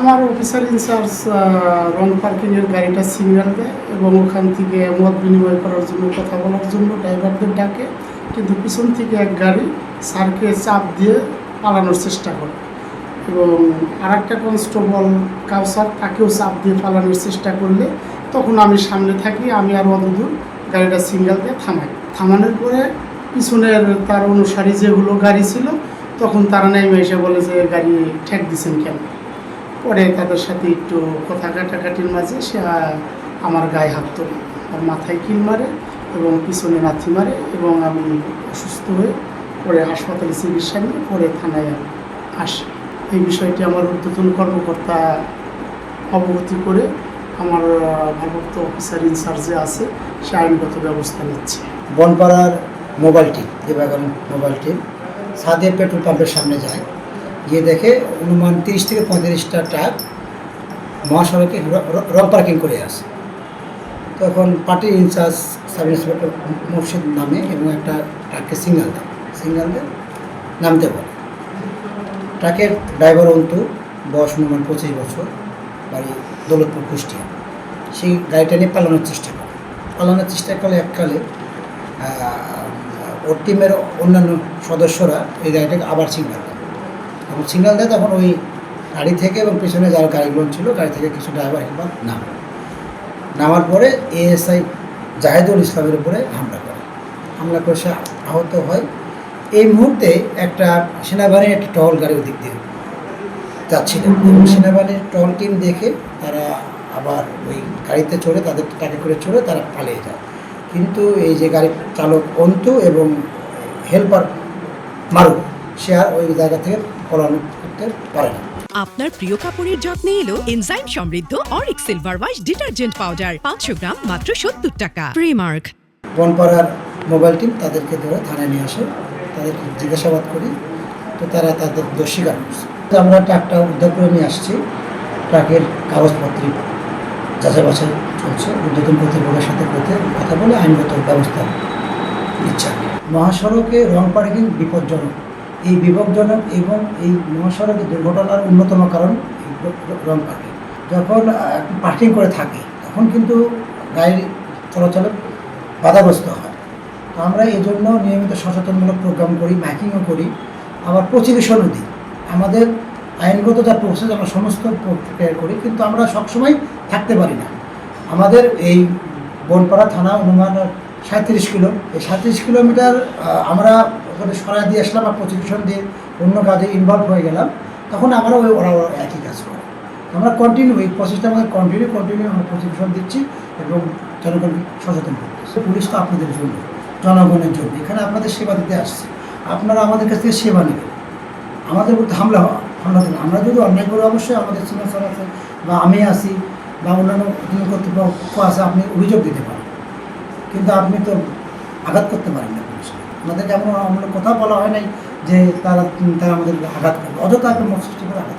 আমার officer in charge রং পার্কিংয়ের গাড়িটা সিগন্যাল দেয় এবং ওখান থেকে মত বিনিময় করার জন্য, কথা বলার জন্য ড্রাইভারদের ডাকে। কিন্তু পিছন থেকে এক গাড়ি স্যারকে চাপ দিয়ে পালানোর চেষ্টা করে। এবং আর একটা কনস্টেবল কাউসার তাকেও চাপ দিয়ে পালানোর চেষ্টা করলে তখন আমি সামনে থাকি, আমি আর অতদূর গাড়িটা সিঙ্গেল দিয়ে থামাই। থামানোর পরে পিছনের তার অনুসারী যেগুলো গাড়ি ছিল, তখন তারা নেমে এসে বলে যে, গাড়ি ঠেক দিছেন কেন? পরে তাদের সাথে একটু কথা কাটাকাটির মাঝে সে আমার গায়ে হাত তোলে আর মাথায় কিল মারে এবং পিছনে লাথি মারে এবং আমি অসুস্থ হয়ে পরে হাসপাতালে চিকিৎসা নিয়ে পরে থানায় আসি। এই বিষয়টি আমার ঊর্ধ্বতন কর্মকর্তা অবগতি করে আমার ভারপ্রাপ্ত অফিসার ইনচার্জে আছে, সে আইনগত ব্যবস্থা নিচ্ছে। বনপাড়ার মোবাইল টিম দিবাগর মোবাইল টিম, সাদের পেট্রোল পাম্পের সামনে যায়। গিয়ে দেখে অনুমান তিরিশ থেকে পঁয়ত্রিশটা ট্রাক মহাসড়কে র- পার্কিং করে আসে। তখন পার্টির ইনচার্জ সাব ইন্সপেক্টর মুর্শিদ নামে এবং একটা ট্রাককে সিগন্যাল দেয়। সিগন্যাল দেয় নামতে বলে। ট্রাকের ড্রাইভার অন্তু, বয়স অনুমান পঁচিশ বছর, বাড়ি দৌলতপুর, কুষ্টিয়া। সেই গাড়িটা নিয়ে পালানোর চেষ্টা করে। পালানোর চেষ্টা করলে এককালে ওর টিমের অন্যান্য সদস্যরা এই গাড়িটাকে আবার সিগন্যাল দেয়। এবং সিগন্যাল দেয় তখন ওই গাড়ি থেকে এবং পেছনে যারা গাড়িগুলো ছিল, গাড়ি থেকে কিছু ড্রাইভার হেলপার নামে। নামার পরে এএসআই জাহেদুল ইসলামের উপরে হামলা করে। হামলা করে সে আহত হয়। এই মুহূর্তে একটা সেনাবাহিনীর একটা টহল গাড়ির দিক দিয়ে যাচ্ছিলেন এবং সেনাবাহিনীর টহল টিম দেখে তারা আবার ওই গাড়িতে চড়ে, তাদের টাকে করে চড়ে তারা পালিয়ে যায়। কিন্তু এই যে গাড়ির চালক অন্তু এবং হেল্পার মারু সে আর ওই জায়গা থেকে পলায়ন করতে পারে না। আপনার প্রিয় কাপড়ের যত্নে এলো এনজাইম সমৃদ্ধ অরিক সিলভার ওয়াশ ডিটারজেন্ট পাউডার পাঁচশো গ্রাম মাত্র সত্তর টাকা। প্রিমার্ক বনপাড়ার মোবাইল টিম তাদেরকে ধরে থানায় নিয়ে আসে তাদেরকে জিজ্ঞাসাবাদ করি তো তারা তাদের দোষ স্বীকার করছে আমরা ট্রাকটা উদ্ধার করে নিয়ে আসছি ট্রাকের কাগজপত্র যাচাই বাছাই চলছে উদ্যোতন কর্তৃপক্ষের সাথে কথা বলে আইনগত ব্যবস্থা নিচ্ছে। মহাসড়কে রং পার্কিং বিপজ্জনক এই বিপজ্জনক এবং এই মহাসড়কে দুর্ঘটনার অন্যতম কারণ র- পার্কিং যখন পার্কিং করে থাকে, তখন কিন্তু গাড়ি চলাচলে বাধাগ্রস্ত হয়। তো আমরা এই জন্য নিয়মিত সচেতনমূলক প্রোগ্রাম করি মাইকিংও করি। আবার প্রচিকিৎসনও দিই। আমাদের আইনগত যা প্রসেস আমরা সমস্ত প্রক্রিয়া করি, কিন্তু আমরা সবসময় থাকতে পারি না। আমাদের এই বনপাড়া থানা অনুমান সাঁত্রিশ কিলো, এই সাঁত্রিশ কিলোমিটার আমরা ওখানে সরাই দিয়ে আসলাম আর প্রচিকিৎসন দিয়ে অন্য কাজে ইনভলভ হয়ে গেলাম। তখন আমরা ওই ওরা একই কাজ করে। আমরা কন্টিনিউ এই প্রসেসটা আমাদের কন্টিনিউ কন্টিনিউ আমরা প্রশিক্ষণ দিচ্ছি এবং জনগণকে সচেতন করতেছি। পুলিশ তো আপনাদের জন্য, জনগণের জন্য। এখানে আপনাদের সেবা দিতে আসছে। আপনারা আমাদের কাছ থেকে সেবা নেবেন। আমাদের মধ্যে হামলা হামলা দেবে আমরা যদি অন্যায় করে অবশ্যই আমাদের সিনিয়র স্যার আছে বা আমি আছি বা অন্যান্য কর্তৃপক্ষ আছে, আপনি অভিযোগ দিতে পারেন। কিন্তু আপনি তো আঘাত করতে পারেন না। আমাদেরকে এমন আমাদের কথা বলা হয় নাই যে তারা তারা আমাদের আঘাত করবে। অযথা একটা সৃষ্টি করে আঘাত